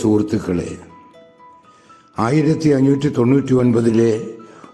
സുഹൃത്തുക്കളെ ആയിരത്തി അഞ്ഞൂറ്റി തൊണ്ണൂറ്റി ഒൻപതിലെ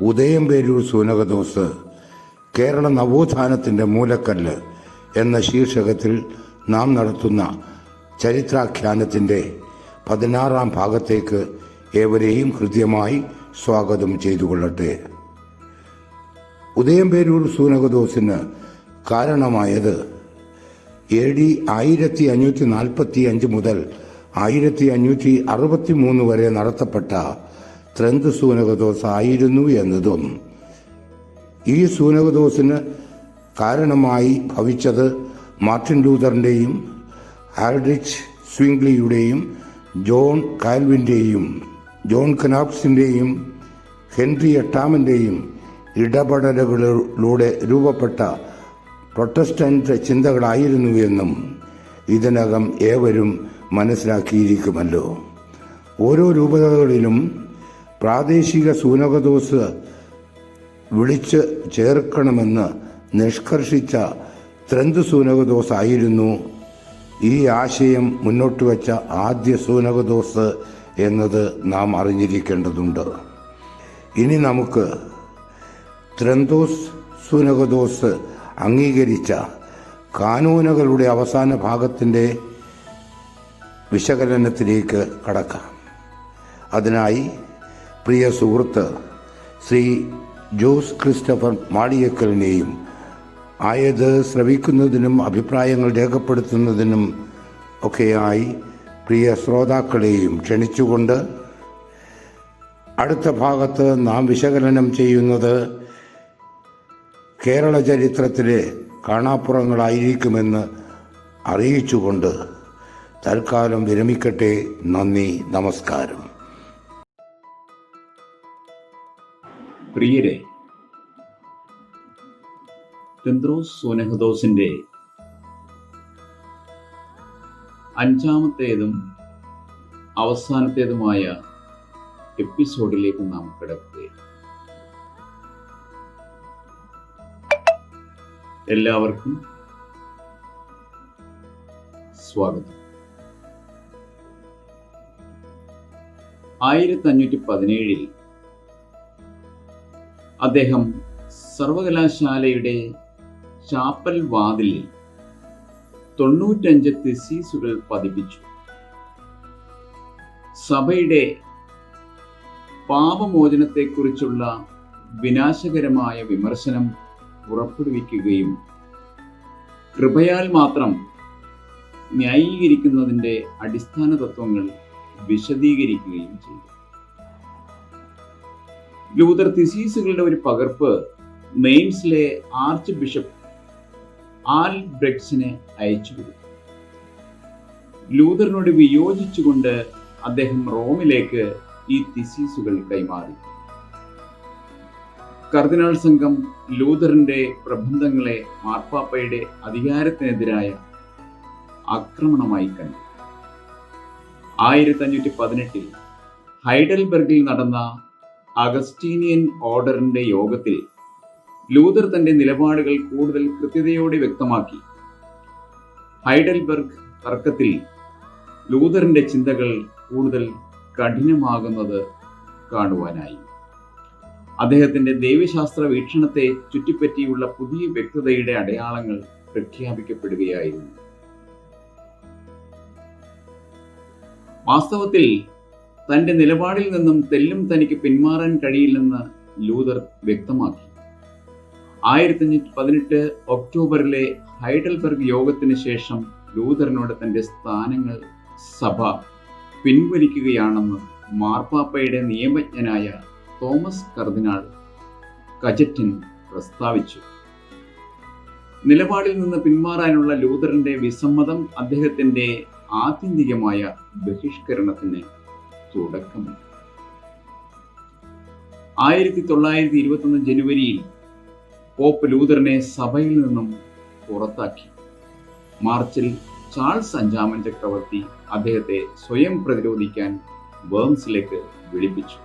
ഉദയം പേരൂർ സൂനകദോസ് കേരള നവോത്ഥാനത്തിന്റെ മൂലക്കല്ല് എന്ന ശീർഷകത്തിൽ നാം നടത്തുന്ന ചരിത്രാഖ്യാനത്തിന്റെ പതിനാറാം ഭാഗത്തേക്ക് ഏവരെയും ഹൃദ്യമായി സ്വാഗതം ചെയ്തുകൊള്ളട്ടെ. ഉദയംപേരൂർ സൂനകദോസിന് കാരണമായത് എ ഡി ആയിരത്തി അഞ്ഞൂറ്റി നാൽപ്പത്തി അഞ്ച് മുതൽ ആയിരത്തി അഞ്ഞൂറ്റി അറുപത്തി മൂന്ന് വരെ നടത്തപ്പെട്ട ത്രന്ത് സൂനകദോസ് ആയിരുന്നു എന്നതും ഈ സൂനകദോസിന് കാരണമായി ഭവിച്ചത് മാർട്ടിൻ ലൂതറിന്റെയും ആൽഡ്രിച്ച് സ്വിംഗ്ലിയുടെയും ജോൺ കാൽവിന്റെയും ജോൺ കനാപ്സിന്റെയും ഹെൻറി എട്ടാമന്റെയും ഇടപെടലുകളിലൂടെ രൂപപ്പെട്ട പ്രൊട്ടസ്റ്റന്റ് ചിന്തകളായിരുന്നു എന്നും ഇതിനകം ഏവരും മനസ്സിലാക്കിയിരിക്കുമല്ലോ. ഓരോ രൂപതകളിലും പ്രാദേശിക സൂനകദോസ് വിളിച്ച് ചേർക്കണമെന്ന് നിഷ്കർഷിച്ച ത്രന്ത് സൂനകദോസ് ആയിരുന്നു. ഈ ആശയം മുന്നോട്ട് വച്ച ആദ്യ സൂനകദോസ് എന്നത് നാം അറിഞ്ഞിരിക്കേണ്ടതുണ്ട്. ഇനി നമുക്ക് ത്രന്തോസ് സൂനകദോസ് അംഗീകരിച്ച കാനൂനകളുടെ അവസാന ഭാഗത്തിന്റെ വിശകലനത്തിലേക്ക് കടക്കാം. അതിനായി പ്രിയ സുഹൃത്ത് ശ്രീ ജോസ് ക്രിസ്റ്റഫർ മാളിയക്കലിനെയും ആയത് ശ്രവിക്കുന്നതിനും അഭിപ്രായങ്ങൾ രേഖപ്പെടുത്തുന്നതിനും ഒക്കെയായി പ്രിയ ശ്രോതാക്കളെയും ക്ഷണിച്ചുകൊണ്ട് അടുത്ത ഭാഗത്ത് നാം വിശകലനം ചെയ്യുന്നത് കേരള ചരിത്രത്തിലെ കാണാപ്പുറങ്ങളായിരിക്കുമെന്ന് അറിയിച്ചുകൊണ്ട് തൽക്കാലം വിരമിക്കട്ടെ. നന്ദി നമസ്കാരം. പ്രിയരെ തെന്ത്രോസ് സോനഹദോസിന്റെ അഞ്ചാമത്തേതും അവസാനത്തേതുമായ എപ്പിസോഡിലേക്ക് നാം കിടക്കുകയാണ്. എല്ലാവർക്കും സ്വാഗതം. ആയിരത്തി അഞ്ഞൂറ്റി പതിനേഴിൽ അദ്ദേഹം സർവകലാശാലയുടെ ചാപ്പൽ വാതിലിൽ തൊണ്ണൂറ്റഞ്ച് തിസീസുകൾ പതിപ്പിച്ചു. സഭയുടെ പാപമോചനത്തെക്കുറിച്ചുള്ള വിനാശകരമായ വിമർശനം പുറപ്പെടുവിക്കുകയും കൃപയാൽ മാത്രം ന്യായീകരിക്കുന്നതിന്റെ അടിസ്ഥാന തത്വങ്ങൾ വിശദീകരിക്കുകയും ചെയ്തു. ലൂതർ തിസീസുകളുടെ ഒരു പകർപ്പ് മെയിൻസിലെ ആർച്ച് ബിഷപ്പ് ആൽ ബ്രെക്സിനെ അയച്ചു കൊടുത്തു. ലൂതറിനോട് വിയോജിച്ചുകൊണ്ട് അദ്ദേഹം റോമിലേക്ക് ഈ തിസീസുകൾ കൈമാറി. കർദിനാൾ സംഘം ലൂതറിന്റെ പ്രബന്ധങ്ങളെ മാർപ്പാപ്പയുടെ അധികാരത്തിനെതിരായ ആക്രമണമായി കണ്ടു. ആയിരത്തി അഞ്ഞൂറ്റി പതിനെട്ടിൽ ഹൈഡൽബർഗിൽ നടന്ന അഗസ്റ്റീനിയൻ ഓർഡറിന്റെ യോഗത്തിൽ ലൂതർ തന്റെ നിലപാടുകൾ കൂടുതൽ കൃത്യതയോടെ വ്യക്തമാക്കി. ഹൈഡൽബർഗ് തർക്കത്തിൽ ലൂതറിന്റെ ചിന്തകൾ കൂടുതൽ കഠിനമാകുന്നത് കാണുവാനായി. അദ്ദേഹത്തിന്റെ ദൈവശാസ്ത്ര വീക്ഷണത്തെ ചുറ്റിപ്പറ്റിയുള്ള പുതിയ വ്യക്തതയുടെ അടയാളങ്ങൾ പ്രഖ്യാപിക്കപ്പെടുകയായിരുന്നു. വാസ്തവത്തിൽ തന്റെ നിലപാടിൽ നിന്നും തെല്ലും തനിക്ക് പിന്മാറാൻ കഴിയില്ലെന്ന് ലൂതർ വ്യക്തമാക്കി. ആയിരത്തി അഞ്ഞൂറ്റി പതിനെട്ട് ഒക്ടോബറിലെ ഹൈഡൽബർഗ് യോഗത്തിന് ശേഷം ലൂതറിനോട് തന്റെ സ്ഥാനങ്ങൾ സഭ പിൻവലിക്കുകയാണെന്ന് മാർപ്പാപ്പയുടെ നിയമജ്ഞനായ തോമസ് കർദിനാൾ കജറ്റിൻ പ്രസ്താവിച്ചു. നിലപാടിൽ നിന്ന് പിന്മാറാനുള്ള ലൂതറിന്റെ വിസമ്മതം അദ്ദേഹത്തിന്റെ ആത്യന്തികമായ ബഹിഷ്കരണത്തിന് തുടക്കമിട്ടു. ആയിരത്തി തൊള്ളായിരത്തി ഇരുപത്തൊന്ന് ജനുവരിയിൽ പോപ്പ് ലൂതറിനെ സഭയിൽ നിന്നും പുറത്താക്കി. മാർച്ചിൽ ചാൾസ് അഞ്ചാമൻ ചക്രവർത്തി അദ്ദേഹത്തെ സ്വയം പ്രതിരോധിക്കാൻ വേംസിലേക്ക് വിളിപ്പിച്ചു.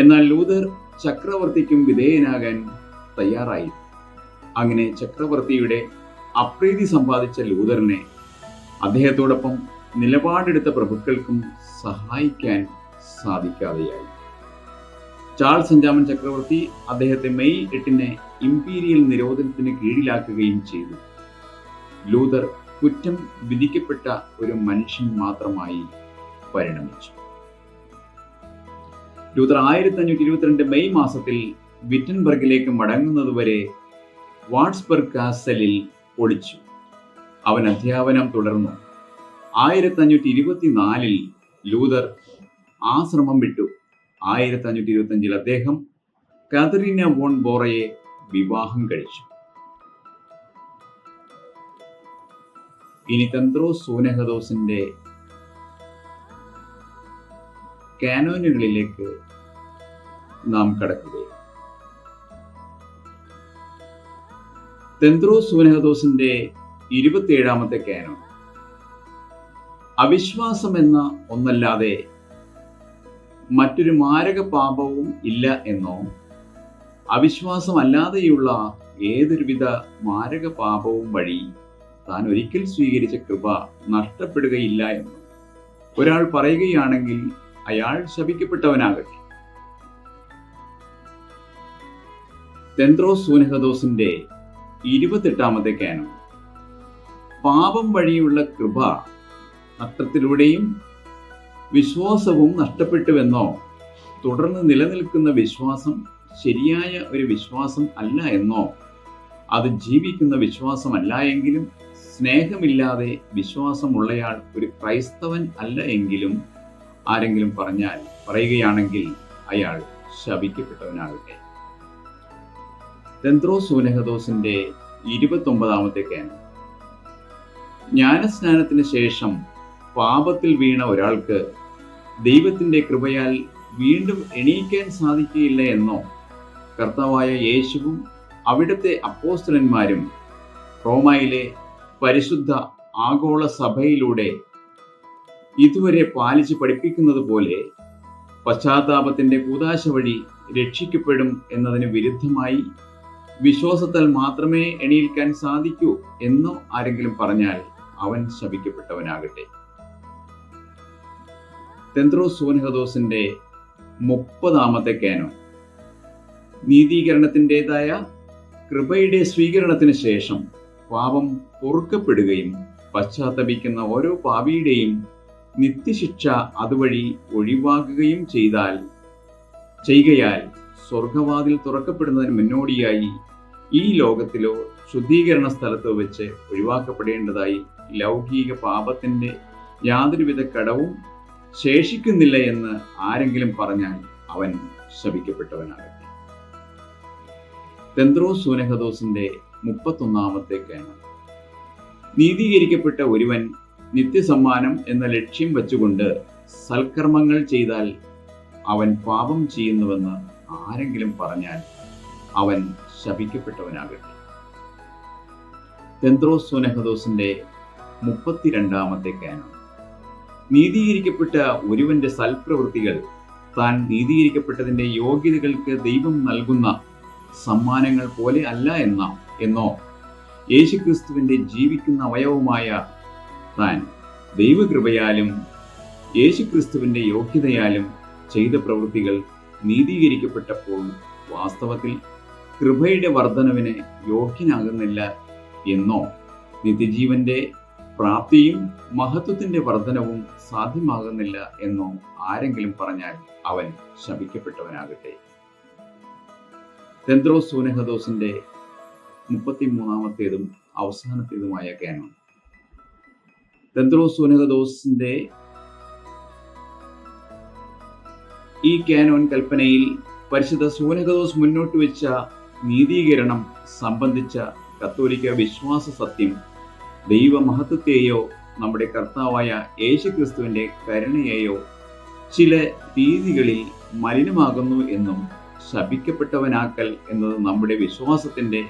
എന്നാൽ ലൂതർ ചക്രവർത്തിക്കും വിധേയനാകാൻ തയ്യാറായി. അങ്ങനെ ചക്രവർത്തിയുടെ അപ്രീതി സമ്പാദിച്ച ലൂതറിനെ അദ്ദേഹത്തോടൊപ്പം നിലപാടെടുത്ത പ്രഭുക്കൾക്കും സഹായിക്കാൻ സാധിക്കാതെയായി. ചാൾസ് അഞ്ചാമൻ ചക്രവർത്തി അദ്ദേഹത്തെ മെയ് എട്ടിന് ഇംപീരിയൽ നിരോധനത്തിന് കീഴിലാക്കുകയും ചെയ്തു. ലൂതർ കുറ്റം വിധിക്കപ്പെട്ട ഒരു മനുഷ്യൻ മാത്രമായി പരിണമിച്ചു. ലൂതർ ആയിരത്തി അഞ്ഞൂറ്റി ഇരുപത്തിരണ്ട് മെയ് മാസത്തിൽ വിറ്റൻബർഗിലേക്ക് മടങ്ങുന്നതുവരെ വാട്സ്ബർഗ് കാസലിൽ ഒളിച്ചു. അവൻ അധ്യാപനം തുടർന്നു. ആയിരത്തി അഞ്ഞൂറ്റി ഇരുപത്തിനാലിൽ ലൂതർ ആശ്രമം വിട്ടു. ആയിരത്തി അഞ്ഞൂറ്റി ഇരുപത്തി അഞ്ചിൽ അദ്ദേഹം കാതറീന വോൺ ബോറയെ വിവാഹം കഴിച്ചു. ഇനി തന്ത്രോ സൂനഹദോസിന്റെ കാനോനുകളിലേക്ക് നാം കടക്കുകയാണ്. തെന്ത്രോ സൂനഹദോസിന്റെ ഇരുപത്തിയേഴാമത്തെ കാനോ അവിശ്വാസം എന്ന ഒന്നല്ലാതെ മറ്റൊരു മാരക പാപവും ഇല്ല എന്നോ അവിശ്വാസമല്ലാതെയുള്ള ഏതൊരുവിധ മാരക പാപവും വഴി താൻ ഒരിക്കൽ സ്വീകരിച്ച കൃപ നഷ്ടപ്പെടുകയില്ല എന്ന്. ഒരാൾ പറയുകയാണെങ്കിൽ അയാൾ ശപിക്കപ്പെട്ടവനാകട്ടെ. തെന്ത്രോസ് സൂനഹദോസിന്റെ ഇരുപത്തെട്ടാമത്തെ കാനം പാപം വഴിയുള്ള കൃപ നഷ്ടത്തിലൂടെയും വിശ്വാസവും നഷ്ടപ്പെട്ടുവെന്നോ തുടർന്ന് നിലനിൽക്കുന്ന വിശ്വാസം ശരിയായ ഒരു വിശ്വാസം അല്ല എന്നോ അത് ജീവിക്കുന്ന വിശ്വാസമല്ല എങ്കിലും സ്നേഹമില്ലാതെ വിശ്വാസമുള്ളയാൾ ഒരു ക്രൈസ്തവൻ അല്ല എങ്കിലും ആരെങ്കിലും പറഞ്ഞാൽ പറയുകയാണെങ്കിൽ അയാൾ ശപിക്കപ്പെട്ടവനാകട്ടെ. തെന്ത്രോ സൂനഹദോസിന്റെ ഇരുപത്തൊമ്പതാമത്തെ കാനം ജ്ഞാനസ്നാനത്തിന് ശേഷം പാപത്തിൽ വീണ ഒരാൾക്ക് ദൈവത്തിന്റെ കൃപയാൽ വീണ്ടും എണീക്കാൻ സാധിക്കുകയില്ല എന്നോ കർത്താവായ യേശുവും അവിടുത്തെ അപ്പോസ്റ്റലന്മാരും റോമയിലെ പരിശുദ്ധ ആഗോള സഭയിലൂടെ ഇതുവരെ പാലിച്ച് പഠിപ്പിക്കുന്നത് പോലെ പശ്ചാത്താപത്തിന്റെ കൂതാശ വഴി രക്ഷിക്കപ്പെടും എന്നതിന് വിരുദ്ധമായി വിശ്വാസത്താൽ മാത്രമേ എണീൽക്കാൻ സാധിക്കൂ എന്നോ ആരെങ്കിലും പറഞ്ഞാൽ അവൻ ശപിക്കപ്പെട്ടവനാകട്ടെ. തെന്ത്രോ സോനഹദോസിന്റെ മുപ്പതാമത്തെ കാനോൻ നീതീകരണത്തിന്റെതായ കൃപയുടെ സ്വീകരണത്തിന് ശേഷം പാപം പൊറുക്കപ്പെടുകയും പശ്ചാത്തപിക്കുന്ന ഓരോ പാപിയുടെയും നിത്യശിക്ഷ അതുവഴി ഒഴിവാക്കുകയും ചെയ്താൽ ചെയ്യുകയാൽ സ്വർഗവാതിൽ തുറക്കപ്പെടുന്നതിന് മുന്നോടിയായി ഈ ലോകത്തിലോ ശുദ്ധീകരണ സ്ഥലത്തോ വെച്ച് ഒഴിവാക്കപ്പെടേണ്ടതായി ലൗകിക പാപത്തിന്റെ യാതൊരുവിധ കടവും ശേഷിക്കുന്നില്ല എന്ന് ആരെങ്കിലും പറഞ്ഞാൽ അവൻ ശപിക്കപ്പെട്ടവനാകട്ടെ. തെന്ത്രോ സൂനഹദോസിന്റെ മുപ്പത്തൊന്നാമത്തെ കേണം നീതീകരിക്കപ്പെട്ട ഒരുവൻ നിത്യസമ്മാനം എന്ന ലക്ഷ്യം വച്ചുകൊണ്ട് സൽക്കർമ്മങ്ങൾ ചെയ്താൽ അവൻ പാപം ചെയ്യുന്നുവെന്ന് ആരെങ്കിലും പറഞ്ഞാൽ അവൻ ശപിക്കപ്പെട്ടവനാകട്ടെ. തെന്ത്രോസ് സൂനഹദോസിന്റെ മുപ്പത്തിരണ്ടാമത്തെ കാനം. നീതീകരിക്കപ്പെട്ട ഒരുവന്റെ സൽപ്രവൃത്തികൾ താൻ നീതീകരിക്കപ്പെട്ടതിന്റെ യോഗ്യതകൾക്ക് ദൈവം നൽകുന്ന സമ്മാനങ്ങൾ പോലെ അല്ല എന്ന എന്നോ യേശുക്രിസ്തുവിന്റെ ജീവിക്കുന്ന അവയവമായ താൻ ദൈവകൃപയാലും യേശുക്രിസ്തുവിന്റെ യോഗ്യതയാലും ചെയ്ത പ്രവൃത്തികൾ നീതീകരിക്കപ്പെട്ടപ്പോൾ വാസ്തവത്തിൽ കൃപയുടെ വർധനവിന് യോഗ്യനാകുന്നില്ല എന്നോ നിത്യജീവന്റെ പ്രാപ്തിയും മഹത്വത്തിന്റെ വർധനവും സാധ്യമാകുന്നില്ല എന്നോ ആരെങ്കിലും പറഞ്ഞാൽ അവൻ ശപിക്കപ്പെട്ടവനാകട്ടെ. തെന്ത്രോസ് സൂനഹദോസിന്റെ മുപ്പത്തിമൂന്നാമത്തേതും അവസാനത്തേതുമായ കാനോൺ തെന്ത്രോസ് സൂനഹദോസിന്റെ ഈ കാനോൻ കൽപ്പനയിൽ പരിശുദ്ധ സൂനഹദോസ് മുന്നോട്ട് വെച്ച നീതീകരണം സംബന്ധിച്ച കത്തോലിക്ക വിശ്വാസ സത്യം ദൈവമഹത്വത്തെയോ നമ്മുടെ കർത്താവായ യേശുക്രിസ്തുവിന്റെ കരുണയെയോ ചില രീതികളിൽ മലിനമാകുന്നു എന്നും ശപിക്കപ്പെട്ടവനാക്കൽ എന്നത് നമ്മുടെ വിശ്വാസത്തിന്റെ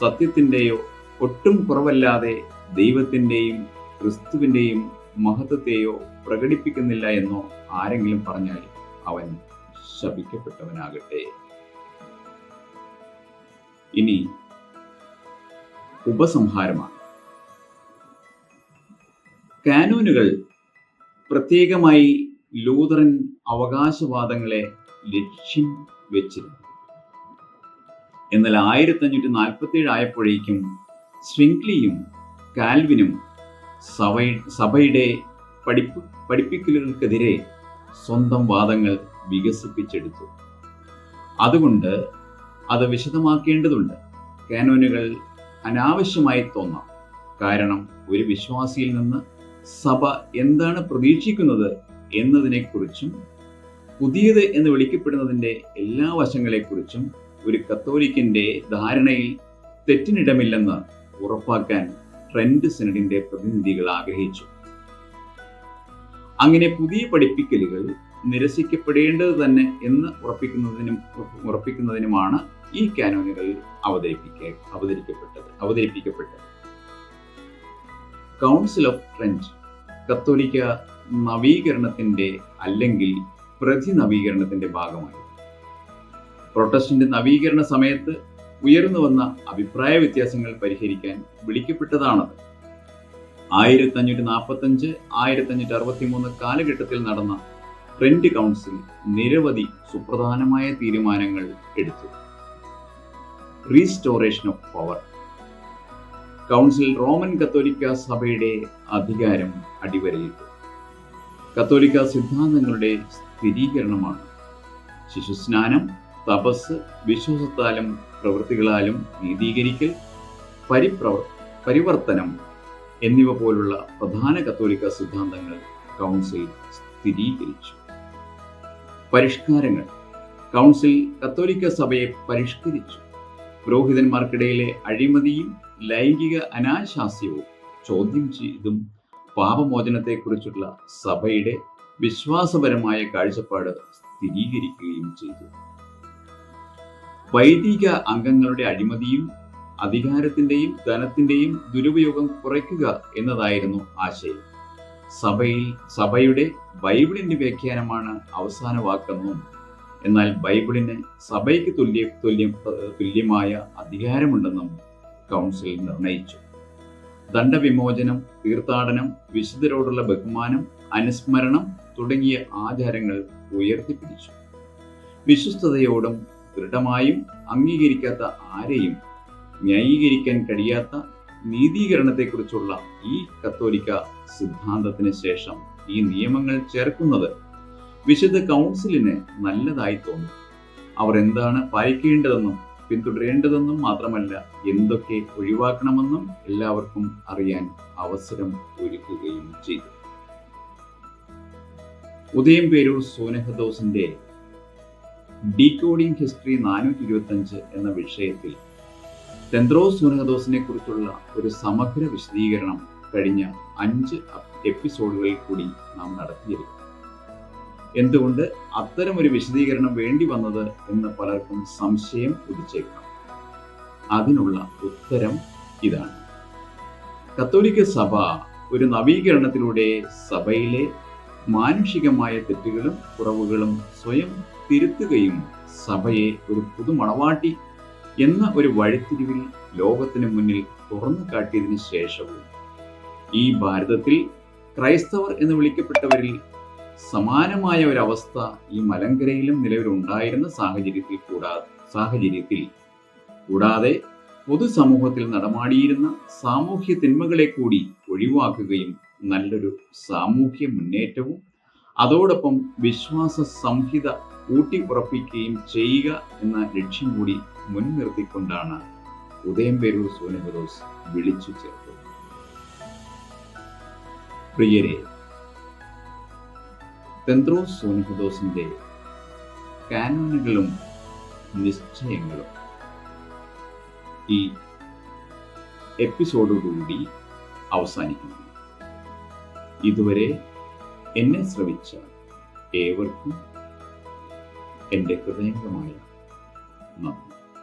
സത്യത്തിന്റെയോ ഒട്ടും കുറവല്ലാതെ ദൈവത്തിന്റെയും ക്രിസ്തുവിന്റെയും മഹത്വത്തെയോ പ്രകടിപ്പിക്കുന്നില്ല എന്നോ ആരെങ്കിലും പറഞ്ഞാൽ അവൻ ശപിക്കപ്പെട്ടവനാകട്ടെ. ഇനി ഉപസംഹാരമാണ്. കാനൂനുകൾ പ്രത്യേകമായി ലൂതറൻ അവകാശവാദങ്ങളെ ലക്ഷ്യം വെച്ചിരുന്നു. എന്നാൽ ആയിരത്തി അഞ്ഞൂറ്റി നാൽപ്പത്തി ഏഴ് ആയപ്പോഴേക്കും സ്വിംഗ്ലിയും കാൽവിനും സഭ സഭയുടെ പഠിപ്പ് പഠിപ്പിക്കലുകൾക്കെതിരെ സ്വന്തം വാദങ്ങൾ വികസിപ്പിച്ചെടുത്തു. അതുകൊണ്ട് അത് വിശദമാക്കേണ്ടതുണ്ട്. കാനോനുകൾ അനാവശ്യമായി തോന്നാം. കാരണം ഒരു വിശ്വാസിയിൽ നിന്ന് സഭ എന്താണ് പ്രതീക്ഷിക്കുന്നത് എന്നതിനെക്കുറിച്ചും പുതിയത് എന്ന് വിളിക്കപ്പെടുന്നതിന്റെ എല്ലാ വശങ്ങളെക്കുറിച്ചും ഒരു കത്തോലിക്കന്റെ ധാരണയിൽ തെറ്റിനിടമില്ലെന്ന് ഉറപ്പാക്കാൻ ട്രെൻഡ് സെനഡിന്റെ പ്രതിനിധികൾ ആഗ്രഹിച്ചു. അങ്ങനെ പുതിയ പഠിപ്പിക്കലുകൾ നിരസിക്കപ്പെടേണ്ടത് തന്നെ എന്ന് ഉറപ്പിക്കുന്നതിനും ഉറപ്പിക്കുന്നതിനുമാണ് ഈ കാനോനുകൾ അവതരിപ്പിക്ക അവതരിക്കപ്പെട്ടത് അവതരിപ്പിക്കപ്പെട്ടത്. കൗൺസിൽ ഓഫ് ട്രെൻഡ് കത്തോലിക്ക നവീകരണത്തിന്റെ അല്ലെങ്കിൽ പ്രതി നവീകരണത്തിന്റെ ഭാഗമായി പ്രൊട്ടസ്റ്റന്റ് നവീകരണ സമയത്ത് ഉയർന്നു വന്ന അഭിപ്രായ വ്യത്യാസങ്ങൾ പരിഹരിക്കാൻ വിളിക്കപ്പെട്ടതാണത്. ആയിരത്തി അഞ്ഞൂറ്റി നാൽപ്പത്തി അഞ്ച് ആയിരത്തി അഞ്ഞൂറ്റി അറുപത്തി മൂന്ന് കാലഘട്ടത്തിൽ നടന്ന ട്രെൻഡ് കൗൺസിൽ നിരവധി സുപ്രധാനമായ തീരുമാനങ്ങൾ എടുത്തു. Restoration of power council Roman കത്തോലിക്ക സഭയുടെ അധികാരം അടിവരയിട്ടു. കത്തോലിക്ക സിദ്ധാന്തങ്ങളുടെ സ്ഥിരീകരണമാണ്. ശിശുസ്നാനം തപസ് വിശ്വാസത്താലും പ്രവൃത്തികളാലും നീതീകരിക്കൽ പരിപ്രവ പരിവർത്തനം എന്നിവ പോലുള്ള പ്രധാന കത്തോലിക്ക സിദ്ധാന്തങ്ങൾ കൗൺസിൽ സ്ഥിരീകരിച്ചു. പരിഷ്കാരങ്ങൾ. കൗൺസിൽ കത്തോലിക്ക സഭയെ പരിഷ്കരിച്ചു. പുരോഹിതന്മാർക്കിടയിലെ അഴിമതിയും ലൈംഗിക അനാശാസ്യവും ചോദ്യം ചെയ്തും പാപമോചനത്തെക്കുറിച്ചുള്ള സഭയുടെ വിശ്വാസപരമായ കാഴ്ചപ്പാട് സ്ഥിരീകരിക്കുകയും ചെയ്തു. വൈദിക അംഗങ്ങളുടെ അഴിമതിയും അധികാരത്തിന്റെയും ധനത്തിന്റെയും ദുരുപയോഗം കുറയ്ക്കുക എന്നതായിരുന്നു ആശയം. സഭയിൽ സഭയുടെ ബൈബിളിന്റെ വ്യാഖ്യാനമാണ് അവസാന വാക്കെന്നും എന്നാൽ ബൈബിളിന് സഭയ്ക്ക് തുല്യ തുല്യം തുല്യമായ അധികാരമുണ്ടെന്നും കൗൺസിൽ നിർണയിച്ചു. ദണ്ഡവിമോചനം തീർത്ഥാടനം വിശുദ്ധരോടുള്ള ബഹുമാനം അനുസ്മരണം തുടങ്ങിയ ആചാരങ്ങൾ ഉയർത്തിപ്പിടിച്ചു. വിശ്വസ്തയോടും ദൃഢമായും അംഗീകരിക്കാത്ത ആരെയും ന്യായീകരിക്കാൻ കഴിയാത്ത നീതീകരണത്തെക്കുറിച്ചുള്ള ഈ കത്തോലിക്ക സിദ്ധാന്തത്തിന് ശേഷം ഈ നിയമങ്ങൾ ചേർക്കുന്നത് വിശുദ്ധ കൗൺസിലിന് നല്ലതായി തോന്നി. അവർ എന്താണ് പാലിക്കേണ്ടതെന്നും പിന്തുടരേണ്ടതെന്നും മാത്രമല്ല എന്തൊക്കെ ഒഴിവാക്കണമെന്നും എല്ലാവർക്കും അറിയാൻ അവസരം ഒരുക്കുകയും ചെയ്തു. ഉദയം പേരൂർ സോനഹദോസിന്റെ ഡീകോഡിംഗ് ഹിസ്റ്ററി നാനൂറ്റി ഇരുപത്തി അഞ്ച് എന്ന വിഷയത്തിൽ തെന്ത്രോസ് സോനഹദോസിനെ കുറിച്ചുള്ള ഒരു സമഗ്ര വിശദീകരണം കഴിഞ്ഞ അഞ്ച് എപ്പിസോഡുകളിൽ കൂടി നാം നടത്തിയിരുന്നു എന്തുകൊണ്ട് അത്തരം ഒരു വിശദീകരണം വേണ്ടി വന്നത് എന്ന് പലർക്കും സംശയം ഉദിച്ചേക്കാം. അതിനുള്ള ഉത്തരം ഇതാണ്. കത്തോലിക്ക സഭ ഒരു നവീകരണത്തിലൂടെ സഭയിലെ മാനുഷികമായ തെറ്റുകളും കുറവുകളും സ്വയം തിരുത്തുകയും സഭയെ ഒരു പുതുമണവാട്ടി എന്ന ഒരു വഴിത്തിരിവിൽ ലോകത്തിന് മുന്നിൽ തുറന്നു കാട്ടിയതിനു ശേഷവും ഈ ഭാരതത്തിൽ ക്രൈസ്തവർ എന്ന് വിളിക്കപ്പെട്ടവരിൽ സമാനമായ ഒരവസ്ഥ ഈ മലങ്കരയിലും നിലവിലുണ്ടായിരുന്ന സാഹചര്യത്തിൽ കൂടാതെ സാഹചര്യത്തിൽ കൂടാതെ പൊതുസമൂഹത്തിൽ നടമാടിയിരുന്ന സാമൂഹ്യ തിന്മകളെ കൂടി ഒഴിവാക്കുകയും നല്ലൊരു സാമൂഹ്യ മുന്നേറ്റവും അതോടൊപ്പം വിശ്വാസ സംഹിത ഊട്ടി ഉറപ്പിക്കുകയും ചെയ്യുക എന്ന ലക്ഷ്യം കൂടി മുൻനിർത്തിക്കൊണ്ടാണ് ഉദയം പേരൂർ സോനഹദോസ് വിളിച്ചു ചേർത്തത്. പ്രിയരെ തെന്ത്രോസ് സോനഹദോസിന്റെ കാനോണുകളും നിശ്ചയങ്ങളും. ഈ എപ്പിസോഡോടുകൂടി അവസാനിക്കുന്നു. ഇതുവരെ എന്നെ ശ്രവിച്ച ഏവർക്കും എന്റെ ഹൃദയംഗമായ നന്ദി.